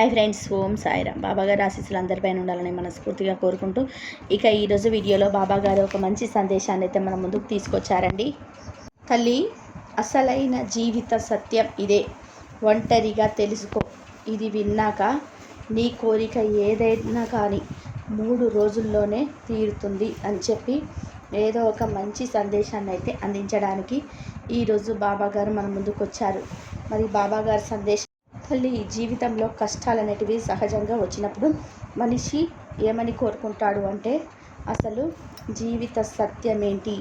Hi friends ఓం సాయిరామ్. బాబాగారు ఆశీస్సులు అందరిపైన ఉండాలని మనస్ఫూర్తిగా కోరుకుంటూ ఇక ఈరోజు వీడియోలో బాబాగారు ఒక మంచి సందేశాన్ని అయితే మన ముందుకు తీసుకొచ్చారండి. తల్లి అసలైన జీవిత సత్యం ఇదే. ఒంటరిగా తెలుసుకో. ఇది విన్నాక నీ కోరిక ఏదైనా కానీ మూడు రోజుల్లోనే తీరుతుంది అని చెప్పి ఏదో ఒక మంచి సందేశాన్ని అయితే అందించడానికి ఈరోజు బాబాగారు మన ముందుకు వచ్చారు మరి బాబాగారి సందేశం తల్లి జీవితంలో కష్టాలు అనేటివి సహజంగా వచ్చినప్పుడు మనిషి ఏమని కోరుకుంటాడు అంటే అసలు జీవిత సత్యం ఏంటి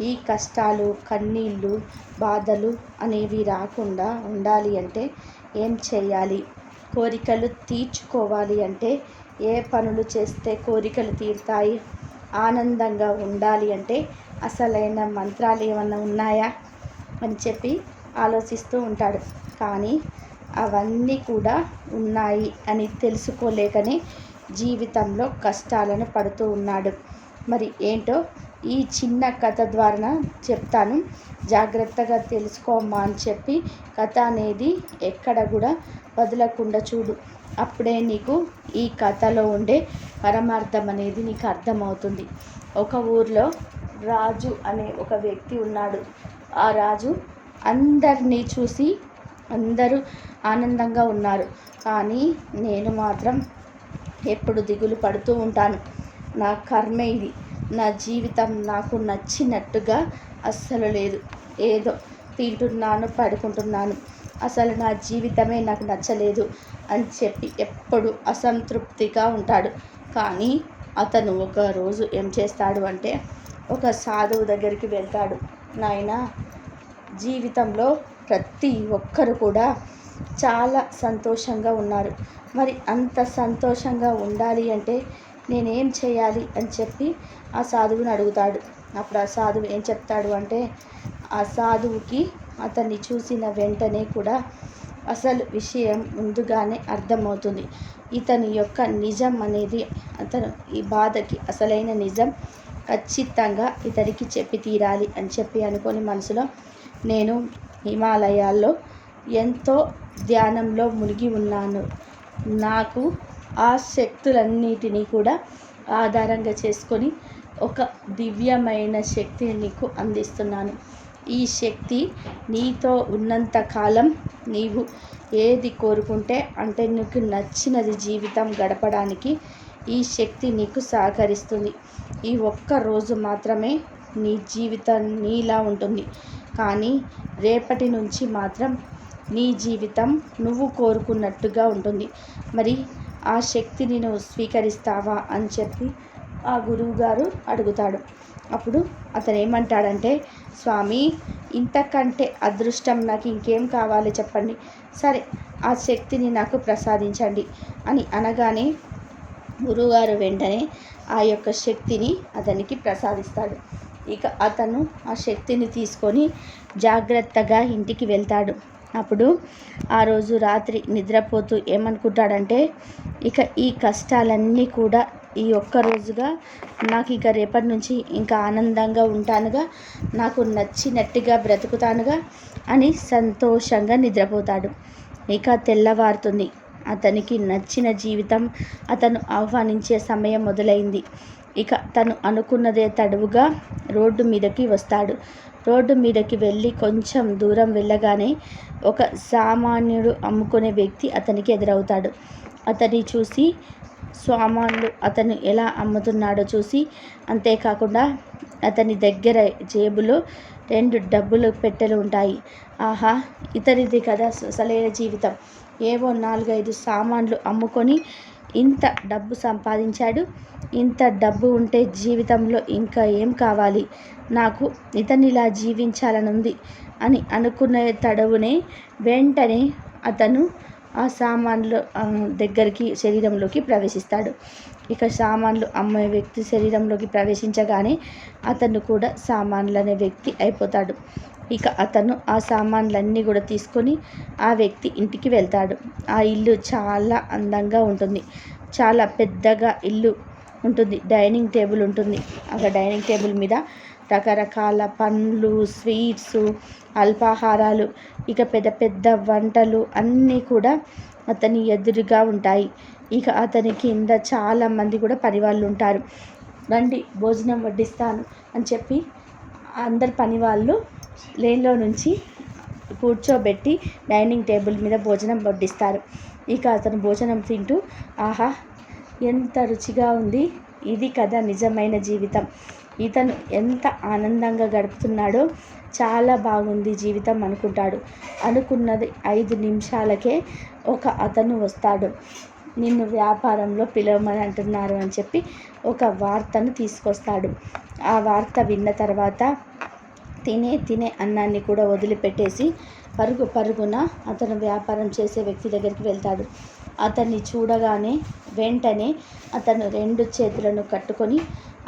ఈ కష్టాలు కన్నీళ్ళు బాధలు అనేవి రాకుండా ఉండాలి అంటే ఏం చేయాలి? కోరికలు తీర్చుకోవాలి అంటే ఏ పనులు చేస్తే కోరికలు తీరుతాయి? ఆనందంగా ఉండాలి అంటే అసలైన మంత్రాలు ఏమన్నా ఉన్నాయా? అని చెప్పి ఆలోచిస్తూ ఉంటాడు. కానీ అవన్నీ కూడా ఉన్నాయి అని తెలుసుకోలేకనే జీవితంలో కష్టాలను పడుతూ ఉన్నాడు. మరి ఏంటో ఈ చిన్న కథ ద్వారా చెప్తాను. జాగ్రత్తగా తెలుసుకోమ్మా అని చెప్పి కథ అనేది ఎక్కడ కూడా వదలకుండా చూడు. అప్పుడే నీకు ఈ కథలో ఉండే పరమార్థం అనేది నీకు అర్థమవుతుంది. ఒక ఊర్లో రాజు అనే ఒక వ్యక్తి ఉన్నాడు. ఆ రాజు అందరినీ చూసి అందరూ ఆనందంగా ఉన్నారు. కానీ నేను మాత్రం ఎప్పుడు దిగులు పడుతూ ఉంటాను. నా కర్మ ఇది. నా జీవితం నాకు నచ్చినట్టుగా అస్సలు లేదు. ఏదో తింటున్నాను పడుకుంటున్నాను. అసలు నా జీవితమే నాకు నచ్చలేదు అని చెప్పి ఎప్పుడు అసంతృప్తిగా ఉంటాడు. కానీ అతను ఒక రోజు ఏం చేస్తాడు అంటే ఒక సాధువు దగ్గరికి వెళ్తాడు. నాయన జీవితంలో ప్రతి ఒక్కరు కూడా చాలా సంతోషంగా ఉన్నారు. మరి అంత సంతోషంగా ఉండాలి అంటే నేనేం చేయాలి అని చెప్పి ఆ సాధువుని అడుగుతాడు. అప్పుడు ఆ సాధువు ఏం చెప్తాడు అంటే ఆ సాధువుకి అతన్ని చూసిన వెంటనే కూడా అసలు విషయం ముందుగానే అర్థమవుతుంది. ఇతని యొక్క నిజం అనేది అతను ఈ బాధకి అసలైన నిజం ఖచ్చితంగా ఇతనికి చెప్పి తీరాలి అని చెప్పి అనుకొని మనసులో నేను హిమాలయాల్లో ఎంతో ధ్యానంలో మునిగి ఉన్నాను. నాకు ఆ శక్తులన్నిటినీ కూడా ఆధారంగా చేసుకొని ఒక దివ్యమైన శక్తిని నీకు అందిస్తున్నాను. ఈ శక్తి నీతో ఉన్నంత కాలం నీవు ఏది కోరుకుంటే అంటే నీకు నచ్చినది జీవితం గడపడానికి ఈ శక్తి నీకు సహకరిస్తుంది. ఈ ఒక్క రోజు మాత్రమే నీ జీవితం నీలా ఉంటుంది. కానీ రేపటి నుంచి మాత్రం నీ జీవితం నువ్వు కోరుకున్నట్టుగా ఉంటుంది. మరి ఆ శక్తిని నువ్వు స్వీకరిస్తావా అని చెప్పి ఆ గురువుగారు అడుగుతాడు. అప్పుడు అతను ఏమంటాడంటే స్వామి ఇంతకంటే అదృష్టం నాకు ఇంకేం కావాలి చెప్పండి. సరే ఆ శక్తిని నాకు ప్రసాదించండి అని అనగానే గురువుగారు వెంటనే ఆ యొక్క శక్తిని అతనికి ప్రసాదిస్తాడు. ఇక అతను ఆ శక్తిని తీసుకొని జాగ్రత్తగా ఇంటికి వెళ్తాడు. అప్పుడు ఆ రోజు రాత్రి నిద్రపోతూ ఏమనుకుంటాడంటే ఇక ఈ కష్టాలన్నీ కూడా ఈ ఒక్క రోజుగా నాకు ఇక రేపటి నుంచి ఇంకా ఆనందంగా ఉంటానుగా నాకు నచ్చినట్టుగా బ్రతుకుతానుగా అని సంతోషంగా నిద్రపోతాడు. ఇక తెల్లవారుతుంది. అతనికి నచ్చిన జీవితం అతను ఆహ్వానించే సమయం మొదలైంది. ఇక తను అనుకున్నదే తడువుగా రోడ్డు మీదకి వస్తాడు. రోడ్డు మీదకి వెళ్ళి కొంచెం దూరం వెళ్ళగానే ఒక సామాన్యుడు అమ్ముకునే వ్యక్తి అతనికి ఎదురవుతాడు. అతన్ని చూసి సామాన్లు అతను ఎలా అమ్ముతున్నాడో చూసి అంతేకాకుండా అతని దగ్గర జేబులో రెండు డబ్బులు పెట్టెలు ఉంటాయి. ఆహా ఇతనిది కదా అసలైన జీవితం. ఏవో నాలుగైదు సామాన్లు అమ్ముకొని ఇంత డబ్బు సంపాదించాడు. ఇంత డబ్బు ఉంటే జీవితంలో ఇంకా ఏం కావాలి? నాకు ఇతనిలా జీవించాలని ఉంది అని అనుకునే తడవునే వెంటనే అతను ఆ సామాన్లు దగ్గరికి శరీరంలోకి ప్రవేశిస్తాడు. ఇక సామాన్లు అమ్మే వ్యక్తి శరీరంలోకి ప్రవేశించగానే అతను కూడా సామాన్లు అనే వ్యక్తి అయిపోతాడు. ఇక అతను ఆ సామాన్లన్నీ కూడా తీసుకొని ఆ వ్యక్తి ఇంటికి వెళ్తాడు. ఆ ఇల్లు చాలా అందంగా ఉంటుంది. చాలా పెద్దగా ఇల్లు ఉంటుంది. డైనింగ్ టేబుల్ ఉంటుంది. అక్కడ డైనింగ్ టేబుల్ మీద రకరకాల పండ్లు స్వీట్స్ అల్పాహారాలు ఇక పెద్ద పెద్ద వంటలు అన్నీ కూడా అతని ఎదురుగా ఉంటాయి. ఇక అతని కింద చాలా మంది కూడా పనివాళ్ళు ఉంటారు. రండి భోజనం వడ్డిస్తాను అని చెప్పి అందరు పని వాళ్ళు లేన్లో నుంచి కూర్చోబెట్టి డైనింగ్ టేబుల్ మీద భోజనం వడ్డిస్తారు. ఇక అతను భోజనం తింటూ ఆహా ఎంత రుచిగా ఉంది. ఇది కదా నిజమైన జీవితం. ఇతను ఎంత ఆనందంగా గడుపుతున్నాడో చాలా బాగుంది జీవితం అనుకుంటాడు. అనుకున్నది ఐదు నిమిషాలకే ఒక అతను వస్తాడు. నిన్ను వ్యాపారంలో పిలవమని అంటున్నారు అని చెప్పి ఒక వార్తను తీసుకొస్తాడు. ఆ వార్త విన్న తర్వాత తినే తినే అన్నాన్ని కూడా వదిలిపెట్టేసి పరుగు పరుగున అతను వ్యాపారం చేసే వ్యక్తి దగ్గరికి వెళ్తాడు. అతన్ని చూడగానే వెంటనే అతను రెండు చేతులను కట్టుకొని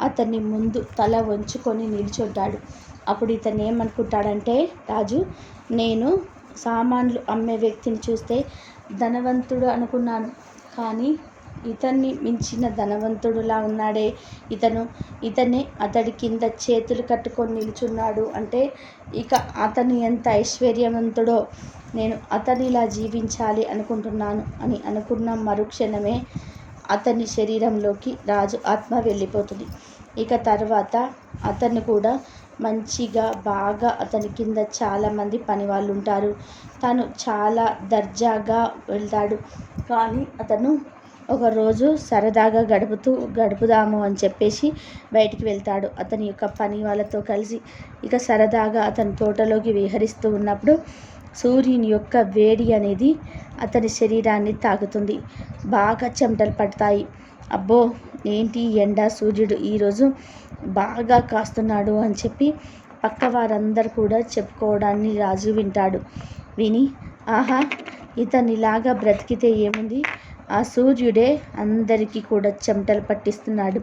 అతన్ని ముందు తల వంచుకొని నిల్చుంటాడు. అప్పుడు ఇతను ఏమనుకుంటాడంటే రాజు నేను సామాన్లు అమ్మే వ్యక్తిని చూస్తే ధనవంతుడు అనుకున్నాను. కానీ ఇతన్ని మించిన ధనవంతుడులా ఉన్నాడే. ఇతను ఇతనే అతడి కింద చేతులు కట్టుకొని నిల్చున్నాడు అంటే ఇక అతను ఎంత ఐశ్వర్యవంతుడో నేను అతనిలా జీవించాలి అనుకుంటున్నాను అని అనుకున్న మరుక్షణమే అతని శరీరంలోకి రాజు ఆత్మ వెళ్ళిపోతుంది. ఇక తర్వాత అతను కూడా మంచిగా బాగా అతని కింద చాలామంది పని వాళ్ళు ఉంటారు తను చాలా దర్జాగా వెళ్తాడు. కానీ అతను ఒకరోజు సరదాగా గడుపుతూ గడుపుదాము అని చెప్పేసి బయటికి వెళ్తాడు. అతని యొక్క పని వాళ్ళతో కలిసి ఇక సరదాగా అతని తోటలోకి విహరిస్తూ ఉన్నప్పుడు సూర్యుని యొక్క వేడి అనేది అతని శరీరాన్ని తాకుతుంది. బాగా చెమటలు పడతాయి. అబ్బో ఏంటి ఎండ? సూర్యుడు ఈరోజు బాగా కాస్తున్నాడు అని చెప్పి పక్క వారందరూ కూడా చెప్పుకోవడాన్ని రాజు వింటాడు. విని ఆహా ఇతనిలాగా బ్రతికితే ఏముంది? ఆ సూర్యుడే అందరికీ కూడా చెమటలు పట్టిస్తున్నాడు.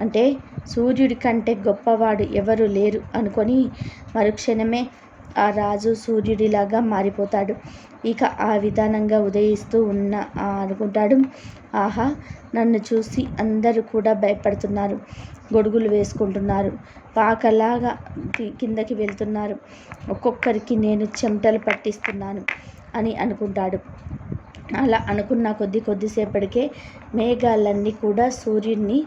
అంటే సూర్యుడి కంటే గొప్పవాడు ఎవరు లేరు అనుకొని మరుక్షణమే ఆ రాజు సూర్యుడిలాగా మారిపోతాడు. ఇక ఆ విధానంగా ఉదయిస్తూ ఉన్న అనుకుంటాడు ఆహా నన్ను చూసి అందరూ కూడా భయపడుతున్నారు గొడుగులు వేసుకుంటున్నారు పాకలాగా కిందకి వెళ్తున్నారు ఒక్కొక్కరికి నేను చెమటలు పట్టిస్తున్నాను అని అనుకుంటాడు. అలా అనుకున్న కొద్ది కొద్దిసేపటికే మేఘాలన్నీ కూడా సూర్యుడిని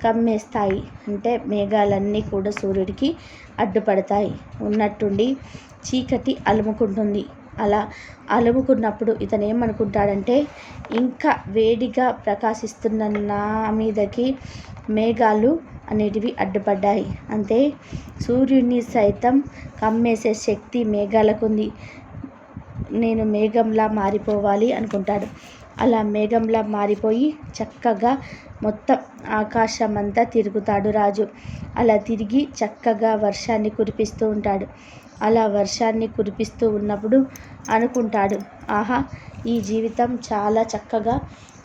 కమ్మేస్తాయి. అంటే మేఘాలన్నీ కూడా సూర్యుడికి అడ్డుపడతాయి. ఉన్నట్టుండి చీకటి అలుముకుంటుంది. అలా అలుముకున్నప్పుడు ఇతను ఏమనుకుంటాడంటే ఇంకా వేడిగా ప్రకాశిస్తున్న నా మీదకి మేఘాలు అనేటివి అడ్డుపడ్డాయి. అంతే సూర్యుడిని సైతం కమ్మేసే శక్తి మేఘాలకు ఉంది నేను మేఘంలా మారిపోవాలి అనుకుంటాడు. అలా మేఘంలా మారిపోయి చక్కగా మొత్తం ఆకాశం అంతా తిరుగుతాడు రాజు. అలా తిరిగి చక్కగా వర్షాన్ని కురిపిస్తూ ఉంటాడు. అలా వర్షాన్ని కురిపిస్తూ ఉన్నప్పుడు అనుకుంటాడు ఆహా ఈ జీవితం చాలా చక్కగా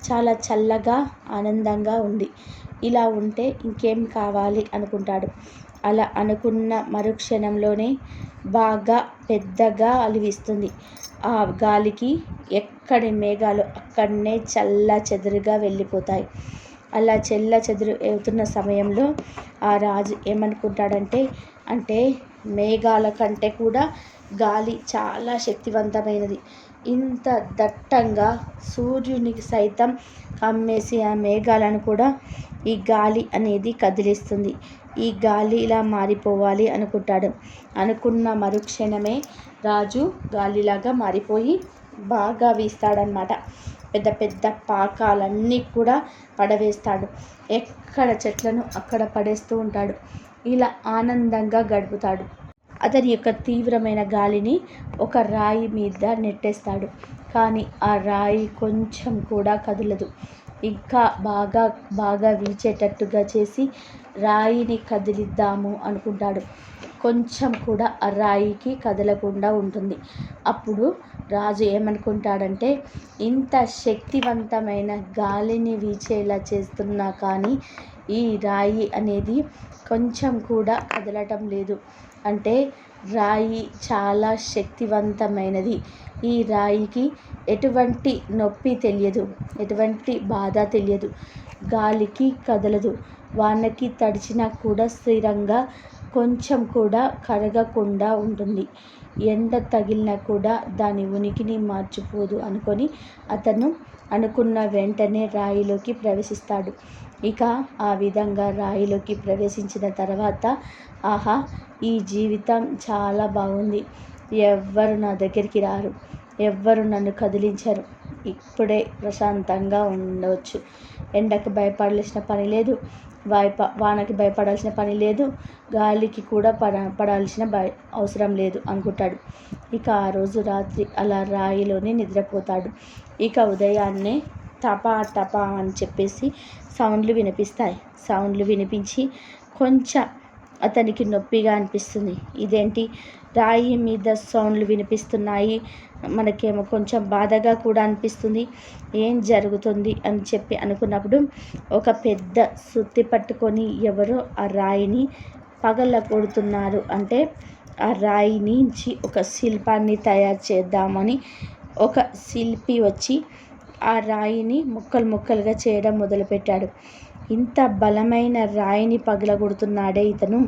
చాలా చల్లగా ఆనందంగా ఉంది. ఇలా ఉంటే ఇంకేం కావాలి అనుకుంటాడు. అలా అనుకున్న మరుక్షణంలోనే బాగా పెద్దగా అలివిస్తుంది. ఆ గాలికి ఎక్కడి మేఘాలు అక్కడనే చల్ల చెదురుగా వెళ్ళిపోతాయి. అలా చెల్ల చెదురు అవుతున్న సమయంలో ఆ రాజు ఏమనుకుంటాడంటే అంటే మేఘాల కంటే కూడా గాలి చాలా శక్తివంతమైనది. ఇంత దట్టంగా సూర్యునికి సైతం కమ్మేసి ఆ మేఘాలను కూడా ఈ గాలి అనేది కదిలిస్తుంది. ఈ గాలి ఇలా మారిపోవాలి అనుకుంటాడు. అనుకున్న మరుక్షణమే రాజు గాలిలాగా మారిపోయి బాగా వీస్తాడనమాట పెద్ద పెద్ద పాకాలన్నీ కూడా పడవేస్తాడు. ఎక్కడ చెట్లను అక్కడ పడేస్తూ ఉంటాడు. ఇలా ఆనందంగా గడుపుతాడు. అతని యొక్క తీవ్రమైన గాలిని ఒక రాయి మీద నెట్టేస్తాడు. కానీ ఆ రాయి కొంచెం కూడా కదలదు. ఇంకా బాగా బాగా వీచేటట్టుగా చేసి రాయిని కదిలిద్దాము అనుకుంటాడు. కొంచెం కూడా ఆ రాయికి కదలకుండా ఉంటుంది. అప్పుడు రాజు ఏమనుకుంటాడంటే ఇంత శక్తివంతమైన గాలిని వీచేలా చేస్తున్నా కానీ ఈ రాయి అనేది కొంచెం కూడా కదలటం లేదు. అంటే రాయి చాలా శక్తివంతమైనది. ఈ రాయికి ఎటువంటి నొప్పి తెలియదు ఎటువంటి బాధ తెలియదు. గాలికి కదలదు. వానకి తడిచినా కూడా స్థిరంగా కొంచెం కూడా కరగకుండా ఉంటుంది. ఎండ తగిలినా కూడా దాని ఉనికిని మార్చిపోదు అనుకొని అతను అనుకున్న వెంటనే రాయిలోకి ప్రవేశిస్తాడు. ఇక ఆ విధంగా రాయిలోకి ప్రవేశించిన తర్వాత ఆహా ఈ జీవితం చాలా బాగుంది. ఎవ్వరు నా దగ్గరికి రారు. ఎవ్వరు నన్ను కదిలించరు. ఇప్పుడే ప్రశాంతంగా ఉండవచ్చు ఎండకు భయపడాల్సిన పని లేదు. వాయిప వానకి భయపడాల్సిన పని లేదు. గాలికి కూడా పడ పడాల్సిన భయ అవసరం లేదు అనుకుంటాడు. ఇక ఆ రోజు రాత్రి అలా రాయిలోనే నిద్రపోతాడు. ఇక ఉదయాన్నే తపా తపా అని చెప్పేసి సౌండ్లు వినిపిస్తాయి. సౌండ్లు వినిపించి కొంచెం అతనికి నొప్పిగా అనిపిస్తుంది. ఇదేంటి? రాయి మీద సౌండ్లు వినిపిస్తున్నాయి. మనకేమో కొంచెం బాధగా కూడా అనిపిస్తుంది. ఏం జరుగుతుంది అని చెప్పి అనుకున్నప్పుడు ఒక పెద్ద సుత్తి పట్టుకొని ఎవరో ఆ రాయిని పగల కొడుతున్నారు. అంటే ఆ రాయి నుంచి ఒక శిల్పాన్ని తయారు చేద్దామని ఒక శిల్పి వచ్చి ఆ రాయిని ముక్కలు ముక్కలుగా చేయడం మొదలుపెట్టాడు. ఇంత బలమైన రాయిని పగలగొడుతున్నాడే ఇతను.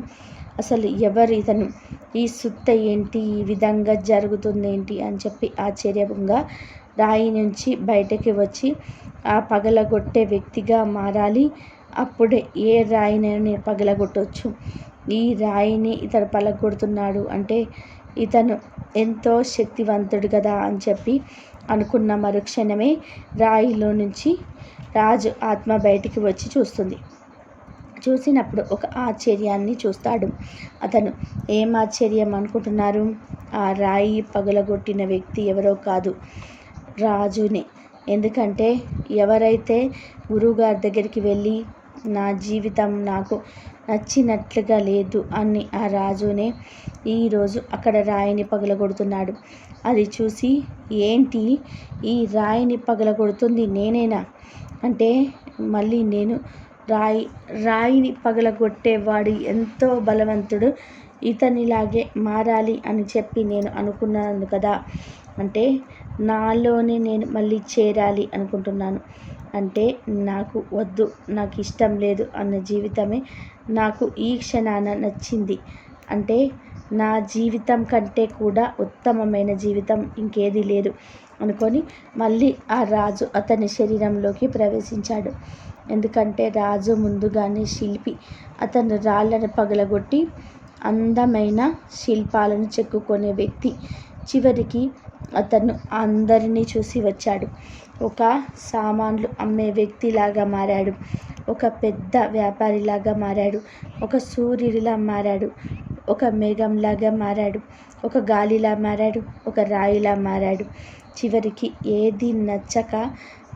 అసలు ఎవరు ఇతను? ఈ సుత్త ఏంటి? ఈ విధంగా జరుగుతుందేంటి? అని చెప్పి ఆశ్చర్యంగా రాయి నుంచి బయటకి వచ్చి ఆ పగలగొట్టే వ్యక్తిగా మారాలి. అప్పుడే ఏ రాయినైనా పగలగొట్టవచ్చు ఈ రాయిని ఇతను పగలగొడుతున్నాడు అంటే ఇతను ఎంతో శక్తివంతుడు కదా అని చెప్పి అనుకున్న మరుక్షణమే రాయిలో నుంచి రాజు ఆత్మ బయటికి వచ్చి చూస్తుంది. చూసినప్పుడు ఒక ఆశ్చర్యాన్ని చూస్తాడు. అతను ఏం ఆశ్చర్యం అనుకుంటున్నారు? ఆ రాయి పగలగొట్టిన వ్యక్తి ఎవరో కాదు రాజునే. ఎందుకంటే ఎవరైతే గురువుగారి దగ్గరికి వెళ్ళి నా జీవితం నాకు నచ్చినట్లుగా లేదు అని ఆ రాజునే ఈరోజు అక్కడ రాయిని పగలగొడుతున్నాడు. అది చూసి ఏంటి? ఈ రాయిని పగలగొడుతుంది నేనేనా? అంటే మళ్ళీ నేను రాయి రాయిని పగలగొట్టేవాడు ఎంతో బలవంతుడు ఇతనిలాగే మారాలి అని చెప్పి నేను అనుకున్నాను కదా. అంటే నాలోనే నేను మళ్ళీ చేరాలి అనుకుంటున్నాను. అంటే నాకు వద్దు నాకు ఇష్టం లేదు అన్న జీవితమే నాకు ఈ క్షణాన నచ్చింది. అంటే నా జీవితం కంటే కూడా ఉత్తమమైన జీవితం ఇంకేది లేదు అనుకొని మళ్ళీ ఆ రాజు అతని శరీరంలోకి ప్రవేశించాడు. ఎందుకంటే రాజు ముందుగానే శిల్పి. అతను రాళ్ళను పగలగొట్టి అందమైన శిల్పాలను చెక్కుకునే వ్యక్తి. చివరికి అతను అందరినీ చూసి వచ్చాడు. ఒక సామాన్లు అమ్మే వ్యక్తిలాగా మారాడు. ఒక పెద్ద వ్యాపారిలాగా మారాడు. ఒక సూర్యుడిలా మారాడు. ఒక మేఘంలాగా మారాడు. ఒక గాలిలా మారాడు. ఒక రాయిలా మారాడు. చివరికి ఏది నచ్చక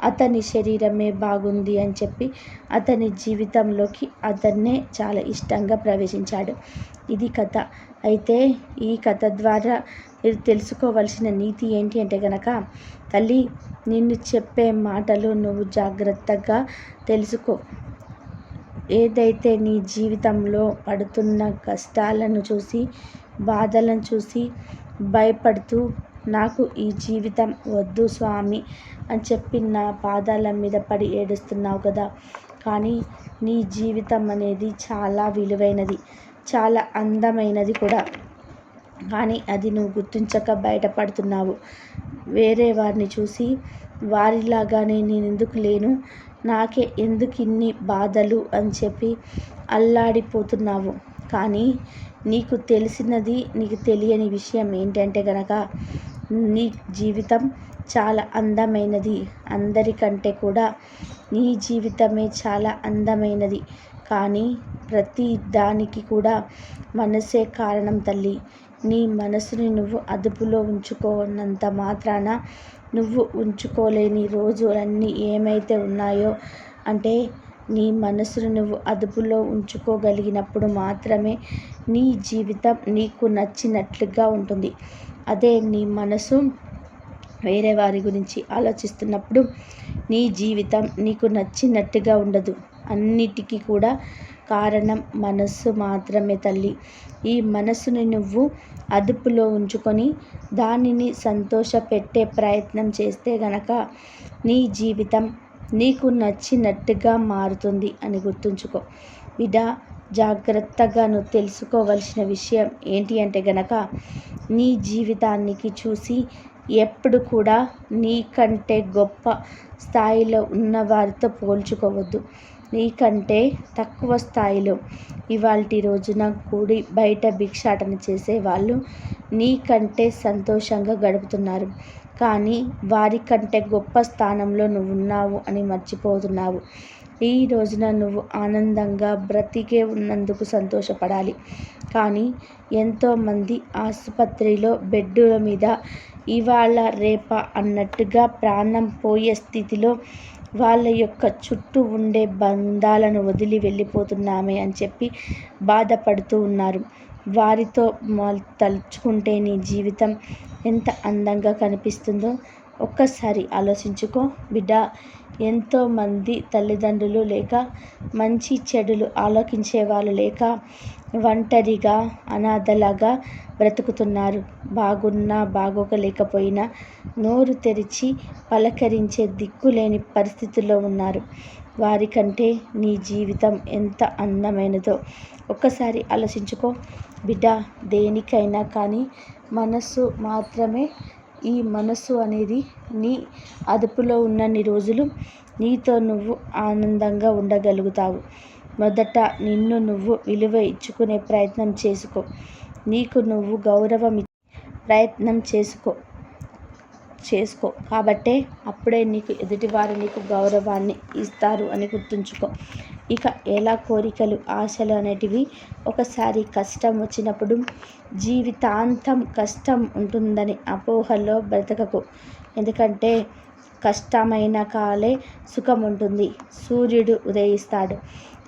అతని శరీరమే బాగుంది అని చెప్పి అతని జీవితంలోకి అతన్నే చాలా ఇష్టంగా ప్రవేశించాడు. ఇది కథ. అయితే ఈ కథ ద్వారా మీరు తెలుసుకోవలసిన నీతి ఏంటి అంటే కనుక తల్లి నిన్ను చెప్పే మాటలు నువ్వు జాగ్రత్తగా తెలుసుకో. ఏదైతే నీ జీవితంలో పడుతున్న కష్టాలను చూసి బాధలను చూసి భయపడుతూ నాకు ఈ జీవితం వద్దు స్వామి అని చెప్పి నా పాదాల మీద పడి ఏడుస్తున్నావు కదా. కానీ నీ జీవితం అనేది చాలా విలువైనది చాలా అందమైనది కూడా. కానీ అది నువ్వు గుర్తించక బయటపడుతున్నావు. వేరే వారిని చూసి వారిలాగానే నేను ఎందుకు లేను? నాకే ఎందుకు ఇన్ని బాధలు అని చెప్పి అల్లాడిపోతున్నావు. కానీ నీకు తెలిసినది నీకు తెలియని విషయం ఏంటంటే గనక నీ జీవితం చాలా అందమైనది. అందరికంటే కూడా నీ జీవితమే చాలా అందమైనది. కానీ ప్రతి దానికి కూడా మనసే కారణం తల్లి. నీ మనసుని నువ్వు అదుపులో ఉంచుకోనంత మాత్రాన నువ్వు ఉంచుకోలేని రోజులన్నీ ఏమైతే ఉన్నాయో అంటే నీ మనసును నువ్వు అదుపులో ఉంచుకోగలిగినప్పుడు మాత్రమే నీ జీవితం నీకు నచ్చినట్లుగా ఉంటుంది. అదే నీ మనసు వేరే వారి గురించి ఆలోచిస్తున్నప్పుడు నీ జీవితం నీకు నచ్చినట్టుగా ఉండదు. అన్నిటికీ కూడా కారణం మనస్సు మాత్రమే తల్లి. ఈ మనసుని నువ్వు అదుపులో ఉంచుకొని దానిని సంతోషపెట్టే ప్రయత్నం చేస్తే గనక నీ జీవితం నీకు నచ్చినట్టుగా మారుతుంది అని గుర్తుంచుకో. బిడ్డ జాగ్రత్తగా నువ్వు తెలుసుకోవలసిన విషయం ఏంటి అంటే గనక నీ జీవితానికి చూసి ఎప్పుడు కూడా నీకంటే గొప్ప స్థాయిలో ఉన్నవారితో పోల్చుకోవద్దు. నీకంటే తక్కువ స్థాయిలో ఇవాల్టి రోజున కూడి బయట భిక్షాటన చేసే వాళ్ళు నీకంటే సంతోషంగా గడుపుతున్నారు. కానీ వారికంటే గొప్ప స్థానంలో నువ్వు ఉన్నావు అని మర్చిపోతున్నావు. ఈ రోజున నువ్వు ఆనందంగా బ్రతికే ఉన్నందుకు సంతోషపడాలి. కానీ ఎంతోమంది ఆసుపత్రిలో బెడ్డుల మీద ఇవాళ రేప అన్నట్టుగా ప్రాణం పోయే స్థితిలో వాళ్ళ యొక్క చుట్టూ ఉండే బంధాలను వదిలి వెళ్ళిపోతున్నామే అని చెప్పి బాధపడుతూ ఉన్నారు. వారితో తలుచుకుంటే నీ జీవితం ఎంత అందంగా కనిపిస్తుందో ఒక్కసారి ఆలోచించుకో బిడ్డ. ఎంతోమంది తల్లిదండ్రులు లేక మంచి చెడులు ఆలోచించే వాళ్ళు లేక ఒంటరిగా అనాథలాగా బ్రతుకుతున్నారు. బాగున్నా బాగోకలేకపోయినా నోరు తెరిచి పలకరించే దిక్కులేని పరిస్థితుల్లో ఉన్నారు. వారికంటే నీ జీవితం ఎంత అందమైనదో ఒక్కసారి ఆలోచించుకో. బిడ్డ దేనికైనా కానీ మనస్సు మాత్రమే ఈ మనస్సు అనేది నీ అదుపులో ఉన్నన్ని రోజులు నీతో నువ్వు ఆనందంగా ఉండగలుగుతావు. మొదట నిన్ను నువ్వు విలువ ఇచ్చుకునే ప్రయత్నం చేసుకో. నీకు నువ్వు గౌరవం ప్రయత్నం చేసుకో చేసుకో. కాబట్టే అప్పుడే నీకు ఎదుటివారు నీకు గౌరవాన్ని ఇస్తారు అని గుర్తుంచుకో. ఇక ఎలా కోరికలు ఆశలు అనేటివి ఒకసారి కష్టం వచ్చినప్పుడు జీవితాంతం కష్టం ఉంటుందని అపోహల్లో బ్రతకకు. ఎందుకంటే కష్టమైన కాలే సుఖం ఉంటుంది. సూర్యుడు ఉదయిస్తాడు.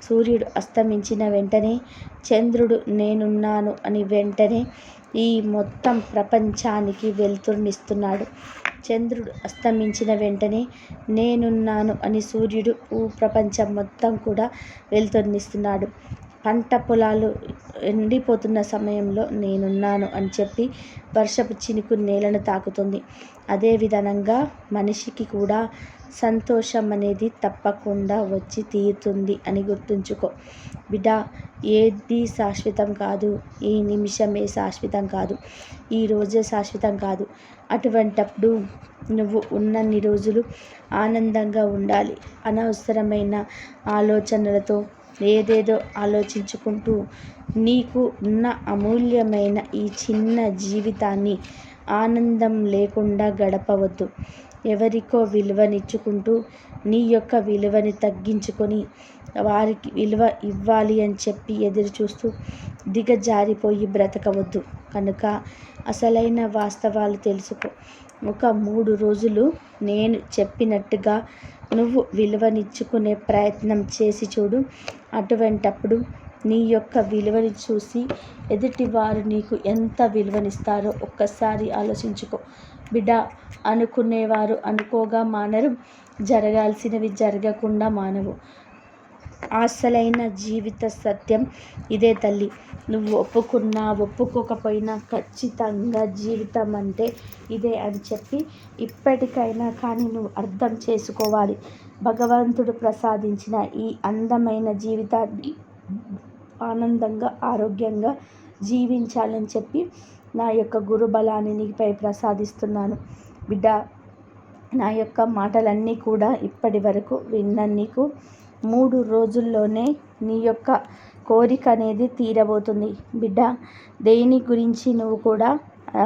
సూర్యుడు అస్తమించిన వెంటనే చంద్రుడు నేనున్నాను అని వెంటనే ఈ మొత్తం ప్రపంచానికి వెలుతురునిస్తున్నాడు. చంద్రుడు అస్తమించిన వెంటనే నేనున్నాను అని సూర్యుడు భూ ప్రపంచం మొత్తం కూడా వెలుతురునిస్తున్నాడు. పంట పొలాలు ఎండిపోతున్న సమయంలో నేనున్నాను అని చెప్పి వర్షపు చినుకు నేలను తాకుతుంది. అదే విధంగా మనిషికి కూడా సంతోషం అనేది తప్పకుండా వచ్చి తీరుతుంది అని గుర్తుంచుకో. బిడ్డ ఏది శాశ్వతం కాదు ఈ నిమిషమే శాశ్వతం కాదు ఈ రోజే శాశ్వతం కాదు. అటువంటప్పుడు నువ్వు ఉన్నన్ని రోజులు ఆనందంగా ఉండాలి. అనవసరమైన ఆలోచనలతో ఏదేదో ఆలోచించుకుంటూ నీకు ఉన్న అమూల్యమైన ఈ చిన్న జీవితాన్ని ఆనందం లేకుండా గడపవద్దు. ఎవరికో విలువనిచ్చుకుంటూ నీ యొక్క విలువని తగ్గించుకొని వారికి విలువ ఇవ్వాలి అని చెప్పి ఎదురు చూస్తూ దిగజారిపోయి బ్రతకవద్దు. కనుక అసలైన వాస్తవాలు తెలుసుకో. ఒక మూడు రోజులు నేను చెప్పినట్టుగా నువ్వు విలువనిచ్చుకునే ప్రయత్నం చేసి చూడు. అటువంటప్పుడు నీ యొక్క విలువని చూసి ఎదుటివారు నీకు ఎంత విలువనిస్తారో ఒక్కసారి ఆలోచించుకో. బిడ్డ అనుకునేవారు అనుకోగా మానరు. జరగాల్సినవి జరగకుండా మానవు. అసలైన జీవిత సత్యం ఇదే తల్లి. నువ్వు ఒప్పుకున్నా ఒప్పుకోకపోయినా ఖచ్చితంగా జీవితం అంటే ఇదే అని చెప్పి ఇప్పటికైనా కానీ నువ్వు అర్థం చేసుకోవాలి. భగవంతుడు ప్రసాదించిన ఈ అందమైన జీవితాన్ని ఆనందంగా ఆరోగ్యంగా జీవించాలని చెప్పి నా యొక్క గురుబలాన్ని నీపై ప్రసాదిస్తున్నాను. బిడ్డ నా యొక్క మాటలన్నీ కూడా ఇప్పటి వరకు విన్న నీకు మూడు రోజుల్లోనే నీ యొక్క కోరిక అనేది తీరబోతుంది. బిడ్డ దేని గురించి నువ్వు కూడా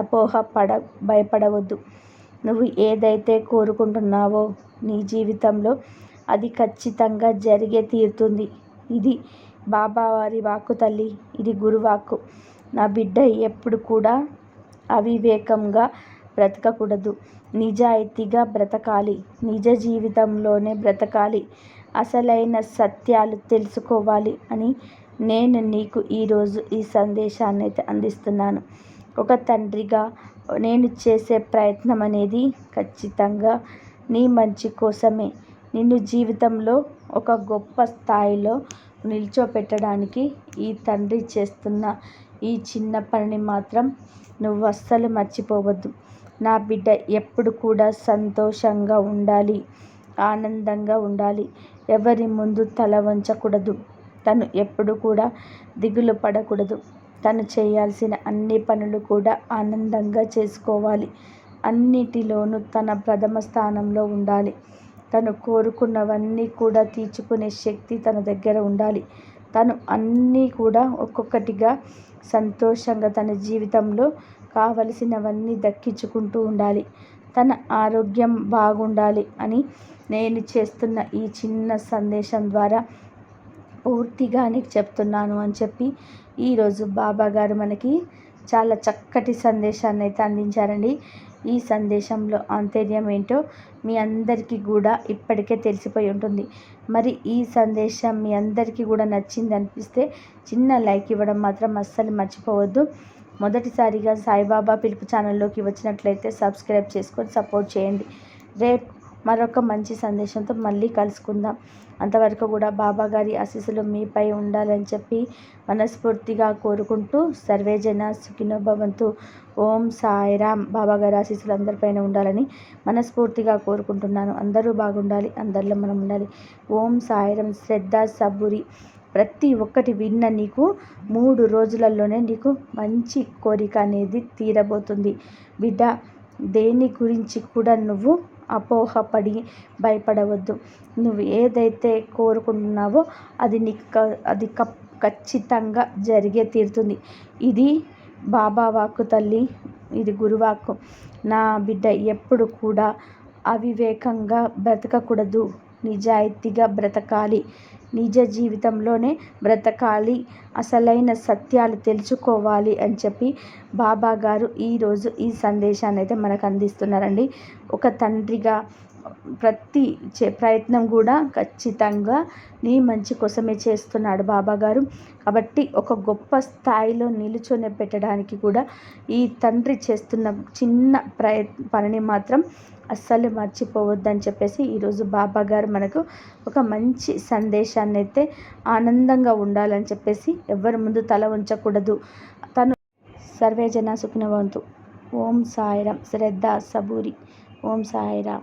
అపోహ పడ భయపడవద్దు. నువ్వు ఏదైతే కోరుకుంటున్నావో నీ జీవితంలో అది ఖచ్చితంగా జరిగే తీరుతుంది. ఇది బాబావారి వాక్కు తల్లి. ఇది గురువాక్కు. నా బిడ్డ ఎప్పుడు కూడా అవివేకంగా బ్రతకకూడదు. నిజాయితీగా బ్రతకాలి. నిజ జీవితంలోనే బ్రతకాలి. అసలైన సత్యాలు తెలుసుకోవాలి అని నేను నీకు ఈరోజు ఈ సందేశాన్ని అయితే అందిస్తున్నాను. ఒక తండ్రిగా నేను చేసే ప్రయత్నం అనేది ఖచ్చితంగా నీ మంచి కోసమే. నిన్ను జీవితంలో ఒక గొప్ప స్థాయిలో నిల్చోపెట్టడానికి ఈ తండ్రి చేస్తున్న ఈ చిన్న పనిని మాత్రం నువ్వు అస్సలు మర్చిపోవద్దు. నా బిడ్డ ఎప్పుడు కూడా సంతోషంగా ఉండాలి ఆనందంగా ఉండాలి. ఎవరి ముందు తల వంచకూడదు. తను ఎప్పుడు కూడా దిగులు పడకూడదు. తను చేయాల్సిన అన్ని పనులు కూడా ఆనందంగా చేసుకోవాలి. అన్నిటిలోనూ తన ప్రథమ స్థానంలో ఉండాలి. తను కోరుకున్నవన్నీ కూడా తీర్చుకునే శక్తి తన దగ్గర ఉండాలి. తను అన్నీ కూడా ఒక్కొక్కటిగా సంతోషంగా తన జీవితంలో కావలసినవన్నీ దక్కించుకుంటూ ఉండాలి. తన ఆరోగ్యం బాగుండాలి అని నేను చేస్తున్న ఈ చిన్న సందేశం ద్వారా పూర్తిగా నీకు చెప్తున్నాను అని చెప్పి ఈరోజు బాబా గారు మనకి చాలా చక్కటి సందేశాన్ని అయితే అందించారండి. ఈ సందేశంలో ఆంతర్యం ఏంటో మీ అందరికీ కూడా ఇప్పటికే తెలిసిపోయి ఉంటుంది. మరి ఈ సందేశం మీ అందరికీ కూడా నచ్చింది అనిపిస్తే చిన్న లైక్ ఇవ్వడం మాత్రం అస్సలు మర్చిపోవద్దు. మొదటిసారిగా సాయిబాబా పిలుపు ఛానల్లోకి వచ్చినట్లయితే సబ్స్క్రైబ్ చేసుకొని సపోర్ట్ చేయండి. రేపు మరొక మంచి సందేశంతో మళ్ళీ కలుసుకుందాం. అంతవరకు కూడా బాబా గారి ఆశీస్సులు మీపై ఉండాలని చెప్పి మనస్ఫూర్తిగా కోరుకుంటూ సర్వేజన సుఖినోభవంతు. ఓం సాయిరామ్. బాబా గారి ఆశీస్సులు అందరిపైన ఉండాలని మనస్ఫూర్తిగా కోరుకుంటున్నాను. అందరూ బాగుండాలి అందరిలో మనం ఉండాలి. ఓం సాయిరామ్. శ్రద్ధ సబురి. ప్రతి ఒక్కటి విన్న నీకు మూడు రోజులలోనే నీకు మంచి కోరిక అనేది తీరబోతుంది. బిడ్డ దేని గురించి కూడా నువ్వు అపోహపడి భయపడవద్దు. నువ్వు ఏదైతే కోరుకుంటున్నావో అది నీకు అది ఖచ్చితంగా జరిగే తీరుతుంది. ఇది బాబా వాక్కు తల్లి ఇది గురువాక్కు నా బిడ్డ ఎప్పుడు కూడా అవివేకంగా బ్రతకకూడదు. నిజాయితీగా బ్రతకాలి. నిజ జీవితంలోనే బ్రతకాలి. అసలైన సత్యాలు తెలుసుకోవాలి అని చెప్పి బాబా గారు ఈరోజు ఈ సందేశాన్ని అయితే మనకు అందిస్తున్నారండి. ఒక తండ్రిగా ప్రతి చే ప్రయత్నం కూడా ఖచ్చితంగా నీ మంచి కోసమే చేస్తున్నాడు బాబా గారు. కాబట్టి ఒక గొప్ప స్థాయిలో నిలుచొని పెట్టడానికి కూడా ఈ తండ్రి చేస్తున్న చిన్న ప్రయ పనిని మాత్రం అస్సలు మర్చిపోవద్దని చెప్పేసి ఈరోజు బాబా గారు మనకు ఒక మంచి సందేశాన్ని అయితే ఆనందంగా ఉండాలని చెప్పేసి ఎవరి ముందు తల ఉంచకూడదు తను సర్వేజన సుఖినవంతు ఓం సాయిరామ్. శ్రద్ధ సబూరి. ఓం సాయిరా